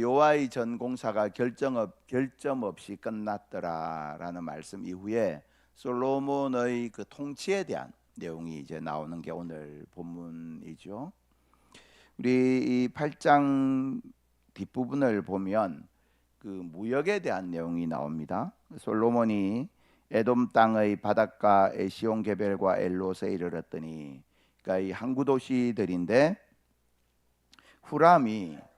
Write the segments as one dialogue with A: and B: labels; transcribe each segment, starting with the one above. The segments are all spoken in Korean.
A: 이제 요아의 전 공사가 결정 없, 결점 없이 끝났더라라는 말씀 이후에 솔로몬의 그 통치에 대한 내용이 이제 나오는 게 오늘 본문이죠. 우리 이 8장 뒷부분을 보면 그 무역에 대한 내용이 나옵니다. 솔로몬이 에돔 땅의 바닷가 에시온 게벨과 엘롯에 이르렀더니 그러니까 이 항구 도시들인데 후람이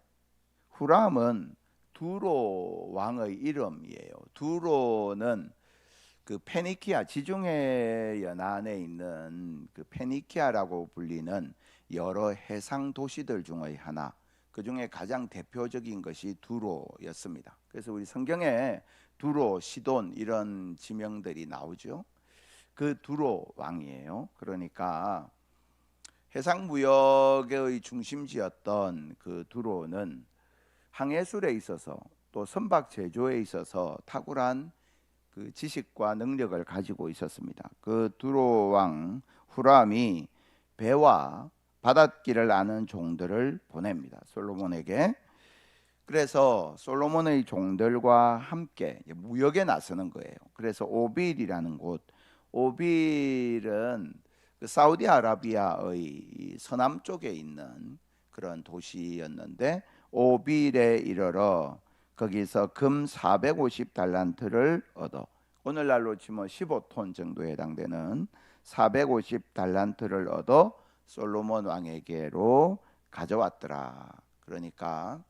A: 후람은 두로 왕의 이름이에요. 두로는 그 페니키아 지중해 연안에 있는 그 페니키아라고 불리는 여러 해상 도시들 중의 하나. 그 중에 가장 대표적인 것이 두로였습니다. 그래서 우리 성경에 두로, 시돈 이런 지명들이 나오죠. 그 두로 왕이에요. 그러니까 해상 무역의 중심지였던 그 두로는 항해술에 있어서 또 선박 제조에 있어서 탁월한 그 지식과 능력을 가지고 있었습니다. 그 두로 왕 후람이 배와 바닷길을 아는 종들을 보냅니다. 솔로몬에게. 그래서 솔로몬의 종들과 함께 무역에 나서는 거예요. 그래서 오빌이라는 곳, 오빌은 그 사우디아라비아의 서남 쪽에 있는 그런 도시였는데 오빌에 이르러 거기서 금 450달란트를 얻어 오늘날로 치면 15톤 정도에 해당되는 450달란트를 얻어 솔로몬 왕에게로 가져왔더라. 그러니까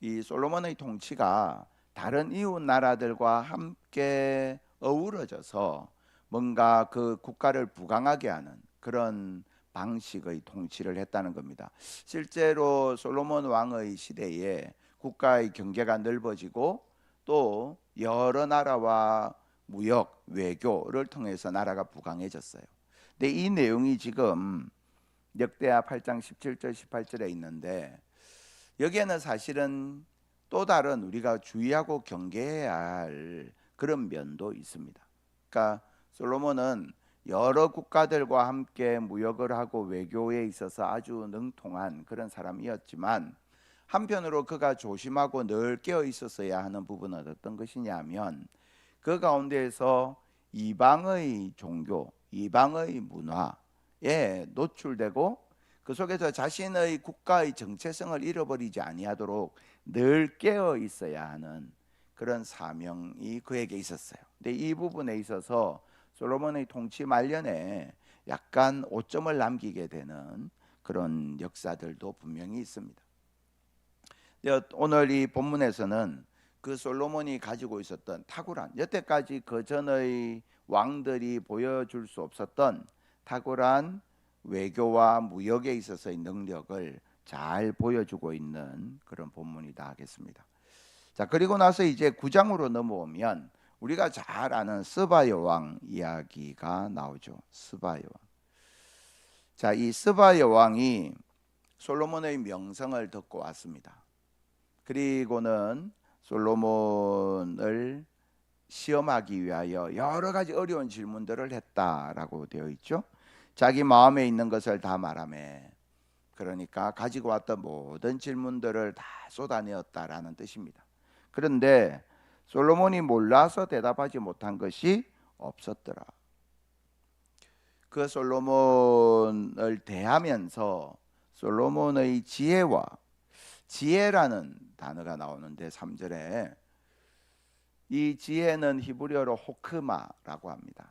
A: 이 솔로몬의 통치가 다른 이웃 나라들과 함께 어우러져서 뭔가 그 국가를 부강하게 하는 그런 방식의 통치를 했다는 겁니다. 실제로 솔로몬 왕의 시대에 국가의 경계가 넓어지고 또 여러 나라와 무역, 외교를 통해서 나라가 부강해졌어요. 근데 이 내용이 지금 역대하 8장 17절 18절에 있는데 여기에는 사실은 또 다른 우리가 주의하고 경계해야 할 그런 면도 있습니다. 그러니까 솔로몬은 여러 국가들과 함께 무역을 하고 외교에 있어서 아주 능통한 그런 사람이었지만 한편으로 그가 조심하고 늘 깨어 있었어야 하는 부분은 어떤 것이냐면 그 가운데에서 이방의 종교, 이방의 문화에 노출되고 그 속에서 자신의 국가의 정체성을 잃어버리지 아니하도록 늘 깨어 있어야 하는 그런 사명이 그에게 있었어요. 근데 이 부분에 있어서 솔로몬의 통치 말년에 약간 오점을 남기게 되는 그런 역사들도 분명히 있습니다. 오늘 이 본문에서는 그 솔로몬이 가지고 있었던 탁월한 여태까지 그 전의 왕들이 보여줄 수 없었던 탁월한 외교와 무역에 있어서의 능력을 잘 보여주고 있는 그런 본문이다 하겠습니다. 자 그리고 나서 이제 9장으로 넘어오면 우리가 잘 아는 스바 여왕 이야기가 나오죠. 스바 여왕. 자, 이 스바 여왕이 솔로몬의 명성을 듣고 왔습니다. 그리고는 솔로몬을 시험하기 위하여 여러 가지 어려운 질문들을 했다라고 되어 있죠. 자기 마음에 있는 것을 다 말하매 그러니까 가지고 왔던 모든 질문들을 다 쏟아내었다라는 뜻입니다. 그런데 솔로몬이 몰라서 대답하지 못한 것이 없었더라. 그 솔로몬을 대하면서 솔로몬의 지혜와 지혜라는 단어가 나오는데 3절에 이 지혜는 히브리어로 호크마라고 합니다.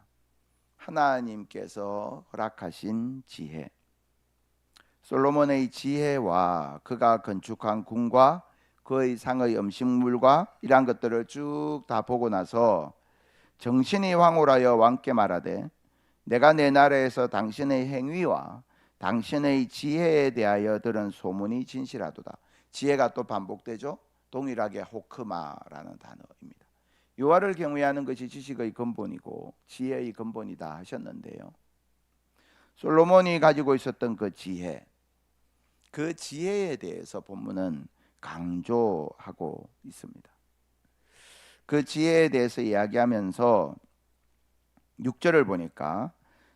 A: 하나님께서 허락하신 지혜. 솔로몬의 지혜와 그가 건축한 궁과 그의 상의 음식물과 이러한 것들을 쭉 다 보고 나서 정신이 황홀하여 왕께 말하되 내가 내 나라에서 당신의 행위와 당신의 지혜에 대하여 들은 소문이 진실하도다. 지혜가 또 반복되죠. 동일하게 호크마라는 단어입니다. 요하를 경외하는 것이 지식의 근본이고 지혜의 근본이다 하셨는데요. 솔로몬이 가지고 있었던 그 지혜, 그 지혜에 대해서 본문은 강조하고 있습니다. 그 지혜에 대해서 이야기하면서 6절을 보니까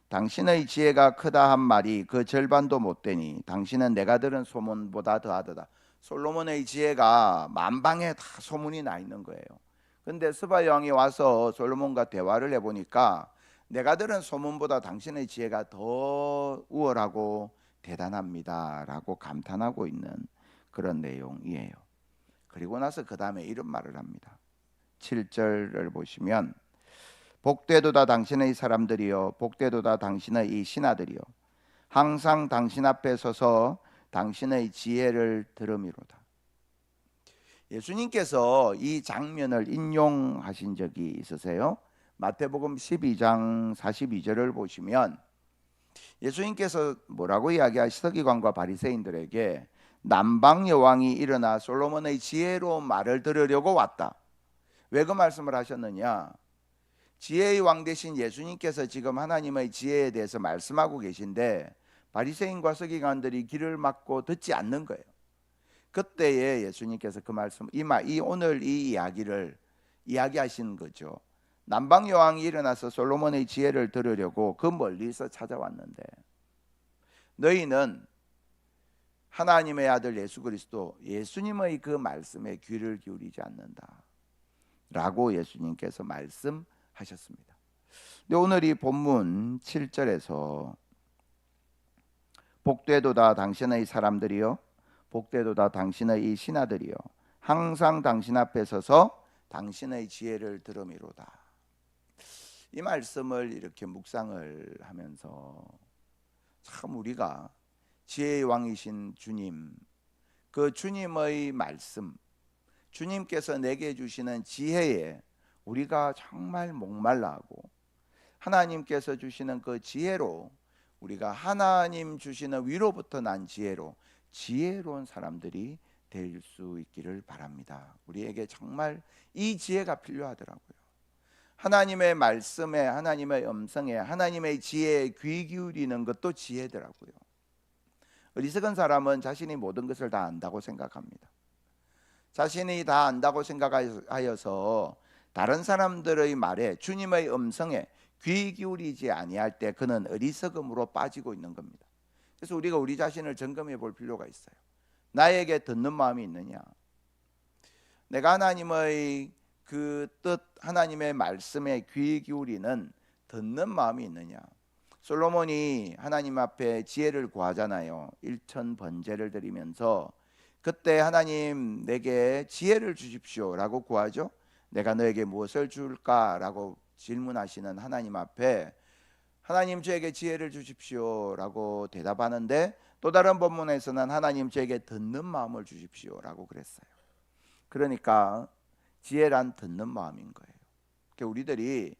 A: 당신의 지혜가 크다 한 말이 그 절반도 못 되니 당신은 내가 들은 소문보다 더하다. 솔로몬의 지혜가 만방에 다 소문이 나 있는 거예요. 근데 스바 왕이 와서 솔로몬과 대화를 해 보니까 내가 들은 소문보다 당신의 지혜가 더 우월하고 대단합니다라고 감탄하고 있는 그런 내용이에요. 그리고 나서 그 다음에 이런 말을 합니다. 7절을 보시면 복되도다 당신의 사람들이여 복되도다 당신의 이 신하들이여 항상 당신 앞에 서서 당신의 지혜를 들음이로다. 예수님께서 이 장면을 인용하신 적이 있으세요? 마태복음 12장 42절을 보시면 예수님께서 뭐라고 이야기하시 서기관과 바리새인들에게 남방 여왕이 일어나 솔로몬의 지혜로운 말을 들으려고 왔다. 왜 그 말씀을 하셨느냐? 지혜의 왕 대신 예수님께서 지금 하나님의 지혜에 대해서 말씀하고 계신데 바리새인과 서기관들이 귀를 막고 듣지 않는 거예요. 그때에 예수님께서 그 말씀 이마 이 오늘 이 이야기를 이야기하신 거죠. 남방 여왕이 일어나서 솔로몬의 지혜를 들으려고 그 멀리서 찾아왔는데 너희는 하나님의 아들 예수 그리스도 예수님의 그 말씀에 귀를 기울이지 않는다. 라고 예수님께서 말씀하셨습니다. 근데 오늘 이 본문 7절에서 복되도다 당신의 사람들이요 복되도다 당신의 이 신하들이요 항상 당신 앞에 서서 당신의 지혜를 들음이로다. 이 말씀을 이렇게 묵상을 하면서 참 우리가 지혜의 왕이신 주님 그 주님의 말씀 주님께서 내게 주시는 지혜에 우리가 정말 목말라하고 하나님께서 주시는 그 지혜로 우리가 하나님 주시는 위로부터 난 지혜로 지혜로운 사람들이 될 수 있기를 바랍니다. 우리에게 정말 이 지혜가 필요하더라고요. 하나님의 말씀에 하나님의 음성에 하나님의 지혜에 귀 기울이는 것도 지혜더라고요. 어리석은 사람은 자신이 모든 것을 다 안다고 생각합니다. 자신이 다 안다고 생각하여서 다른 사람들의 말에 주님의 음성에 귀 기울이지 아니할 때 그는 어리석음으로 빠지고 있는 겁니다. 그래서 우리가 우리 자신을 점검해 볼 필요가 있어요. 나에게 듣는 마음이 있느냐? 내가 하나님의 그 뜻, 하나님의 말씀에 귀 기울이는 듣는 마음이 있느냐? 솔로몬이 하나님 앞에 지혜를 구하잖아요. 일천 번제를 드리면서 그때 하나님 내게 지혜를 주십시오라고 구하죠. 내가 너에게 무엇을 줄까라고 질문하시는 하나님 앞에 하나님 저에게 지혜를 주십시오라고 대답하는데 또 다른 본문에서는 하나님 저에게 듣는 마음을 주십시오라고 그랬어요. 그러니까 지혜란 듣는 마음인 거예요. 그러니까 우리들이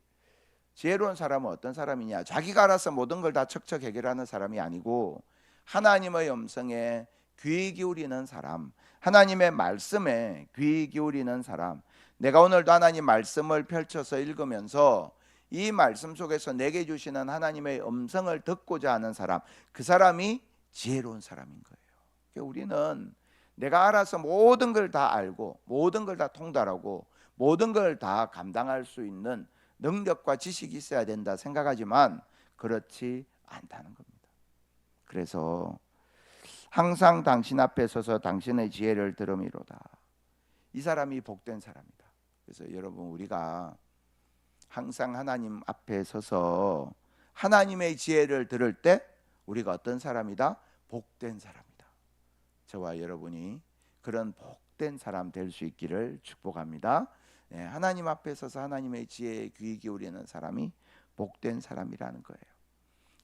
A: 지혜로운 사람은 어떤 사람이냐? 자기가 알아서 모든 걸 다 척척 해결하는 사람이 아니고 하나님의 음성에 귀 기울이는 사람, 하나님의 말씀에 귀 기울이는 사람. 내가 오늘도 하나님 말씀을 펼쳐서 읽으면서 이 말씀 속에서 내게 주시는 하나님의 음성을 듣고자 하는 사람, 그 사람이 지혜로운 사람인 거예요. 그러니까 우리는 내가 알아서 모든 걸 다 알고 모든 걸 다 통달하고 모든 걸 다 감당할 수 있는 능력과 지식이 있어야 된다 생각하지만 그렇지 않다는 겁니다. 그래서 항상 당신 앞에 서서 당신의 지혜를 들음이로다. 이 사람이 복된 사람이다. 그래서 여러분 우리가 항상 하나님 앞에 서서 하나님의 지혜를 들을 때 우리가 어떤 사람이다? 복된 사람이다. 저와 여러분이 그런 복된 사람 될 수 있기를 축복합니다. 네, 하나님 앞에 서서 하나님의 지혜에 귀 기울이는 사람이 복된 사람이라는 거예요.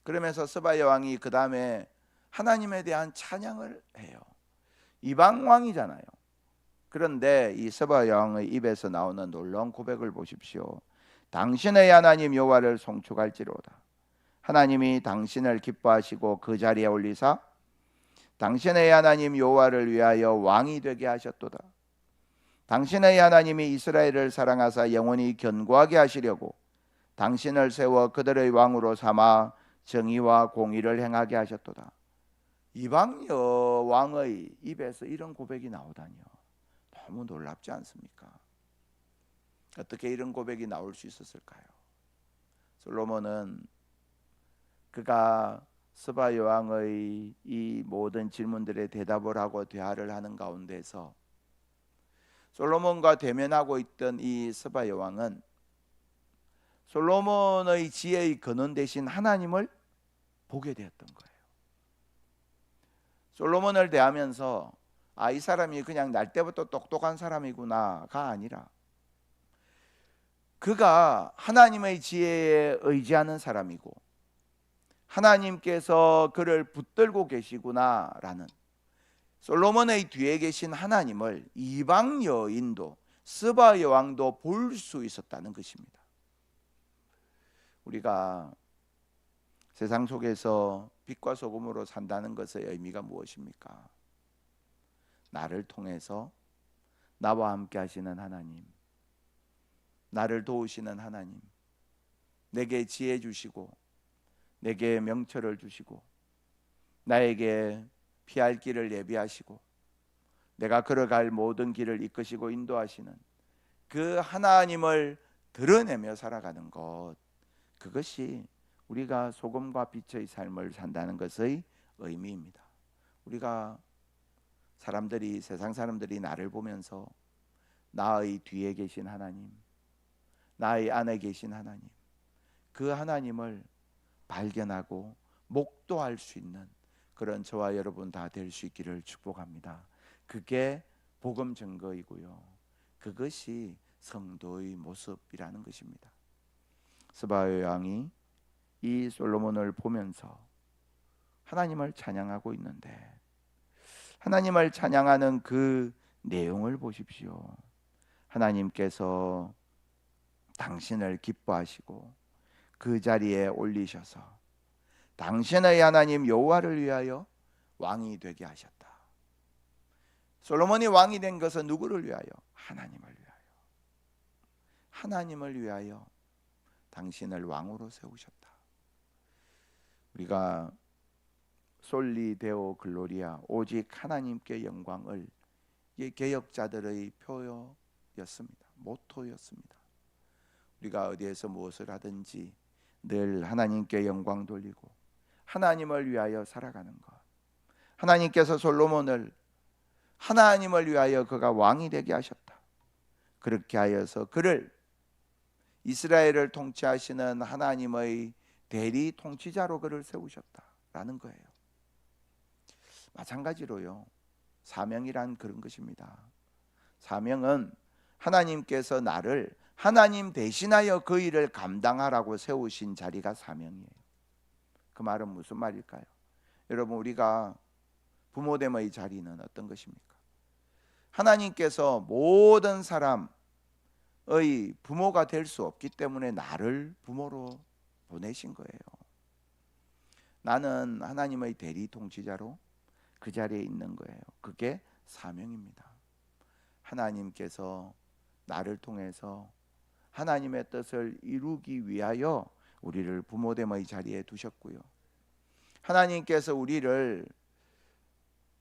A: 그러면서 스바 여왕이 그 다음에 하나님에 대한 찬양을 해요. 이방 왕이잖아요. 그런데 이 스바 여왕의 입에서 나오는 놀라운 고백을 보십시오. 당신의 하나님 여호와를 송축할지로다. 하나님이 당신을 기뻐하시고 그 자리에 올리사 당신의 하나님 여호와를 위하여 왕이 되게 하셨도다. 당신의 하나님이 이스라엘을 사랑하사 영원히 견고하게 하시려고 당신을 세워 그들의 왕으로 삼아 정의와 공의를 행하게 하셨도다. 이방 여왕의 입에서 이런 고백이 나오다니요. 너무 놀랍지 않습니까? 어떻게 이런 고백이 나올 수 있었을까요? 솔로몬은 그가 스바 여왕의 이 모든 질문들에 대답을 하고 대화를 하는 가운데서 솔로몬과 대면하고 있던 이 스바 여왕은 솔로몬의 지혜의 근원 대신 하나님을 보게 되었던 거예요. 솔로몬을 대하면서 아, 이 사람이 그냥 날 때부터 똑똑한 사람이구나가 아니라 그가 하나님의 지혜에 의지하는 사람이고 하나님께서 그를 붙들고 계시구나라는 솔로몬의 뒤에 계신 하나님을 이방 여인도 스바 여왕도 볼 수 있었다는 것입니다. 우리가 세상 속에서 빛과 소금으로 산다는 것의 의미가 무엇입니까? 나를 통해서 나와 함께 하시는 하나님, 나를 도우시는 하나님, 내게 지혜 주시고, 내게 명철을 주시고, 나에게 피할 길을 예비하시고, 내가 걸어갈 모든 길을 이끄시고 인도하시는 그 하나님을 드러내며 살아가는 것, 그것이 우리가 소금과 빛의 삶을 산다는 것의 의미입니다. 우리가 사람들이 세상 사람들이 나를 보면서 나의 뒤에 계신 하나님, 나의 안에 계신 하나님, 그 하나님을 발견하고 목도할 수 있는 그런 저와 여러분 다 될 수 있기를 축복합니다. 그게 복음 증거이고요. 그것이 성도의 모습이라는 것입니다. 스바의 왕이 이 솔로몬을 보면서 하나님을 찬양하고 있는데 하나님을 찬양하는 그 내용을 보십시오. 하나님께서 당신을 기뻐하시고 그 자리에 올리셔서 당신의 하나님 여호와를 위하여 왕이 되게 하셨다. 솔로몬이 왕이 된 것은 누구를 위하여? 하나님을 위하여. 하나님을 위하여 당신을 왕으로 세우셨다. 우리가 솔리 데오 글로리아 오직 하나님께 영광을 이 개혁자들의 표였습니다. 모토였습니다. 우리가 어디에서 무엇을 하든지 늘 하나님께 영광 돌리고 하나님을 위하여 살아가는 것. 하나님께서 솔로몬을 하나님을 위하여 그가 왕이 되게 하셨다. 그렇게 하여서 그를 이스라엘을 통치하시는 하나님의 대리 통치자로 그를 세우셨다라는 거예요. 마찬가지로요. 사명이란 그런 것입니다. 사명은 하나님께서 나를 하나님 대신하여 그 일을 감당하라고 세우신 자리가 사명이에요. 그 말은 무슨 말일까요? 여러분 우리가 부모됨의 자리는 어떤 것입니까? 하나님께서 모든 사람의 부모가 될 수 없기 때문에 나를 부모로 보내신 거예요. 나는 하나님의 대리 통치자로 그 자리에 있는 거예요. 그게 사명입니다. 하나님께서 나를 통해서 하나님의 뜻을 이루기 위하여 우리를 부모됨의 자리에 두셨고요. 하나님께서 우리를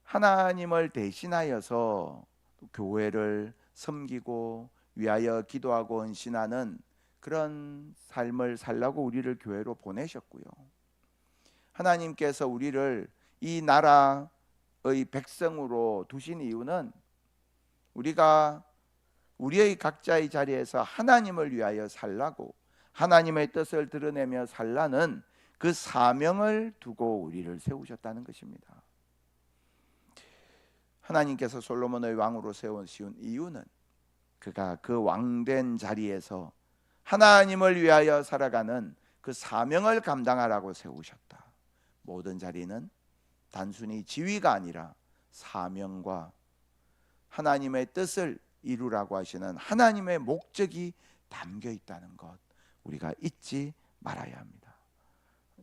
A: 하나님을 대신하여서 교회를 섬기고 위하여 기도하고 헌신하는 그런 삶을 살라고 우리를 교회로 보내셨고요. 하나님께서 우리를 이 나라의 백성으로 두신 이유는 우리가 우리의 각자의 자리에서 하나님을 위하여 살라고 하나님의 뜻을 드러내며 살라는 그 사명을 두고 우리를 세우셨다는 것입니다. 하나님께서 솔로몬의 왕으로 세우신 이유는 그가 그 왕된 자리에서 하나님을 위하여 살아가는 그 사명을 감당하라고 세우셨다. 모든 자리는 단순히 지위가 아니라 사명과 하나님의 뜻을 이루라고 하시는 하나님의 목적이 담겨 있다는 것 우리가 잊지 말아야 합니다.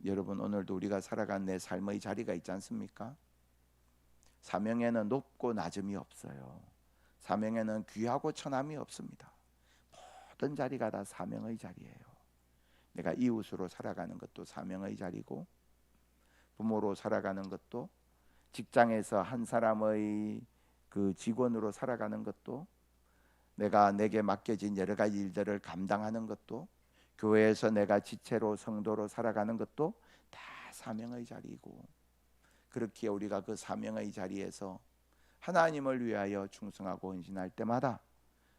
A: 여러분 오늘도 우리가 살아간 내 삶의 자리가 있지 않습니까? 사명에는 높고 낮음이 없어요. 사명에는 귀하고 천함이 없습니다. 모든 자리가 다 사명의 자리예요. 내가 이웃으로 살아가는 것도 사명의 자리고 부모로 살아가는 것도 직장에서 한 사람의 그 직원으로 살아가는 것도 내가 내게 맡겨진 여러 가지 일들을 감당하는 것도 교회에서 내가 지체로 성도로 살아가는 것도 다 사명의 자리이고 그렇게 우리가 그 사명의 자리에서 하나님을 위하여 충성하고 헌신할 때마다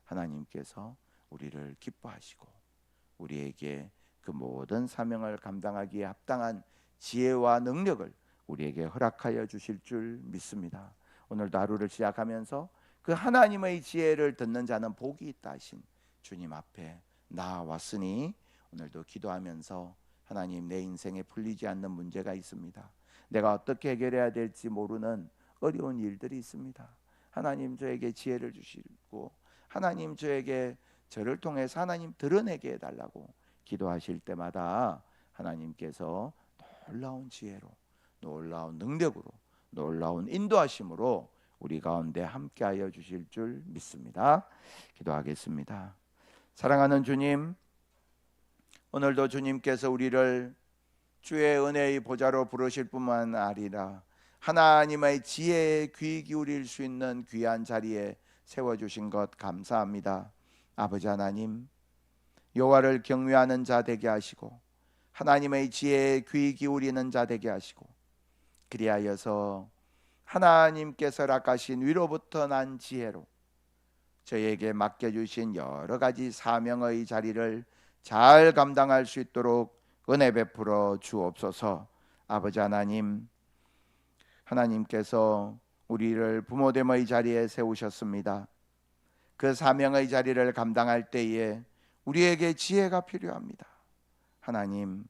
A: 하나님께서 우리를 기뻐하시고 우리에게 그 모든 사명을 감당하기에 합당한 지혜와 능력을 우리에게 허락하여 주실 줄 믿습니다. 오늘도 하루를 시작하면서 그 하나님의 지혜를 듣는 자는 복이 있다 하신 주님 앞에 나왔으니 오늘도 기도하면서 하나님 내 인생에 풀리지 않는 문제가 있습니다. 내가 어떻게 해결해야 될지 모르는 어려운 일들이 있습니다. 하나님 저에게 지혜를 주시고 하나님 저에게 저를 통해서 하나님 드러내게 해달라고 기도하실 때마다 하나님께서 놀라운 지혜로 놀라운 능력으로 놀라운 인도하심으로 우리 가운데 함께하여 주실 줄 믿습니다. 기도하겠습니다. 사랑하는 주님, 오늘도 주님께서 우리를 주의 은혜의 보좌로 부르실 뿐만 아니라 하나님의 지혜에 귀 기울일 수 있는 귀한 자리에 세워 주신 것 감사합니다. 아버지 하나님, 여호와를 경외하는 자 되게 하시고 하나님의 지혜에 귀 기울이는 자 되게 하시고 그리하여서 하나님께서 락하신 위로부터 난 지혜로 저에게 맡겨주신 여러 가지 사명의 자리를 잘 감당할 수 있도록 은혜 베풀어 주옵소서. 아버지 하나님, 하나님께서 우리를 부모됨의 자리에 세우셨습니다. 그 사명의 자리를 감당할 때에 우리에게 지혜가 필요합니다. 하나님,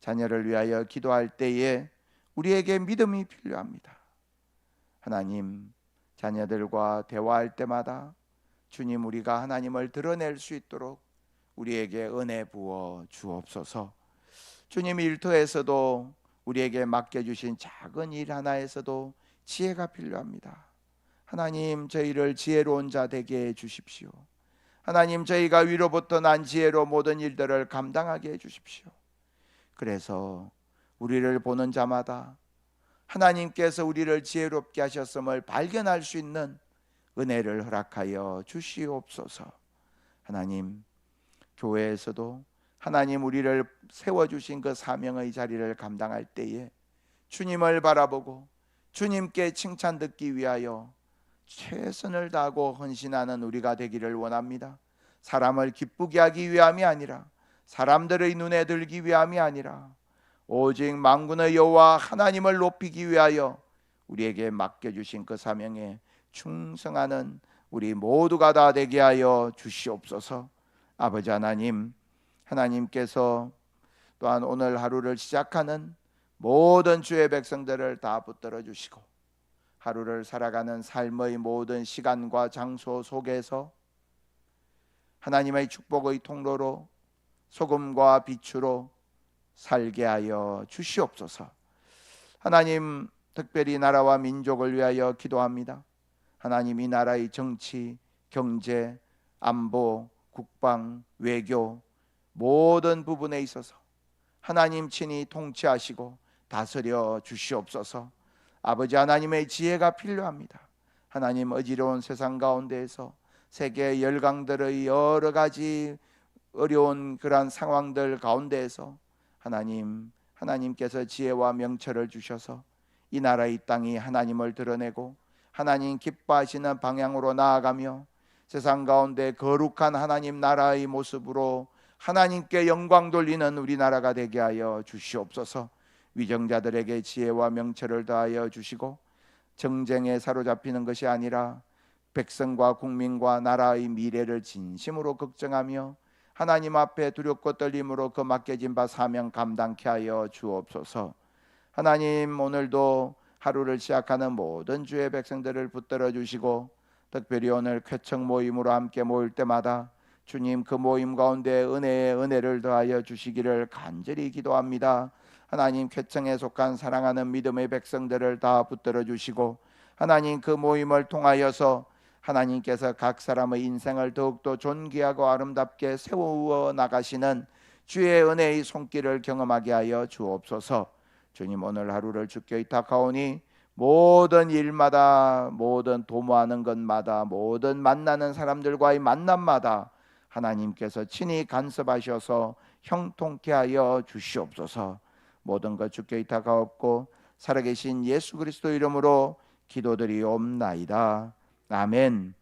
A: 자녀를 위하여 기도할 때에 우리에게 믿음이 필요합니다. 하나님, 자녀들과 대화할 때마다 주님 우리가 하나님을 드러낼 수 있도록 우리에게 은혜 부어 주옵소서. 주님 일터에서도 우리에게 맡겨 주신 작은 일 하나에서도 지혜가 필요합니다. 하나님 저희를 지혜로운 자 되게 해 주십시오. 하나님 저희가 위로부터 난 지혜로 모든 일들을 감당하게 해 주십시오. 그래서 우리를 보는 자마다 하나님께서 우리를 지혜롭게 하셨음을 발견할 수 있는 은혜를 허락하여 주시옵소서. 하나님 교회에서도 하나님 우리를 세워 주신 그 사명의 자리를 감당할 때에 주님을 바라보고 주님께 칭찬 듣기 위하여 최선을 다하고 헌신하는 우리가 되기를 원합니다. 사람을 기쁘게 하기 위함이 아니라 사람들의 눈에 들기 위함이 아니라 오직 만군의 여호와 하나님을 높이기 위하여 우리에게 맡겨 주신 그 사명에 충성하는 우리 모두가 다 되게 하여 주시옵소서. 아버지 하나님, 하나님께서 또한 오늘 하루를 시작하는 모든 주의 백성들을 다 붙들어 주시고 하루를 살아가는 삶의 모든 시간과 장소 속에서 하나님의 축복의 통로로 소금과 빛으로 살게 하여 주시옵소서. 하나님 특별히 나라와 민족을 위하여 기도합니다. 하나님 이 나라의 정치, 경제, 안보, 국방, 외교 모든 부분에 있어서 하나님 친히 통치하시고 다스려 주시옵소서. 아버지 하나님의 지혜가 필요합니다. 하나님 어지러운 세상 가운데에서 세계 열강들의 여러 가지 어려운 그러한 상황들 가운데에서 하나님 하나님께서 지혜와 명철을 주셔서 이 나라 이 땅이 하나님을 드러내고 하나님 기뻐하시는 방향으로 나아가며 세상 가운데 거룩한 하나님 나라의 모습으로 하나님께 영광 돌리는 우리나라가 되게 하여 주시옵소서. 위정자들에게 지혜와 명철을 더하여 주시고 정쟁에 사로잡히는 것이 아니라 백성과 국민과 나라의 미래를 진심으로 걱정하며 하나님 앞에 두렵고 떨림으로 그 맡겨진 바 사명 감당케 하여 주옵소서. 하나님 오늘도 하루를 시작하는 모든 주의 백성들을 붙들어 주시고 특별히 오늘 쾌청 모임으로 함께 모일 때마다 주님 그 모임 가운데 은혜의 은혜를 더하여 주시기를 간절히 기도합니다. 하나님 쾌청에 속한 사랑하는 믿음의 백성들을 다 붙들어 주시고 하나님 그 모임을 통하여서 하나님께서 각 사람의 인생을 더욱더 존귀하고 아름답게 세워 나가시는 주의 은혜의 손길을 경험하게 하여 주옵소서. 주님 오늘 하루를 주께 의탁하오니 모든 일마다 모든 도모하는 것마다 모든 만나는 사람들과의 만남마다 하나님께서 친히 간섭하셔서 형통케 하여 주시옵소서. 모든 것 주께 의탁하옵고 살아계신 예수 그리스도 이름으로 기도드리옵나이다. 아멘.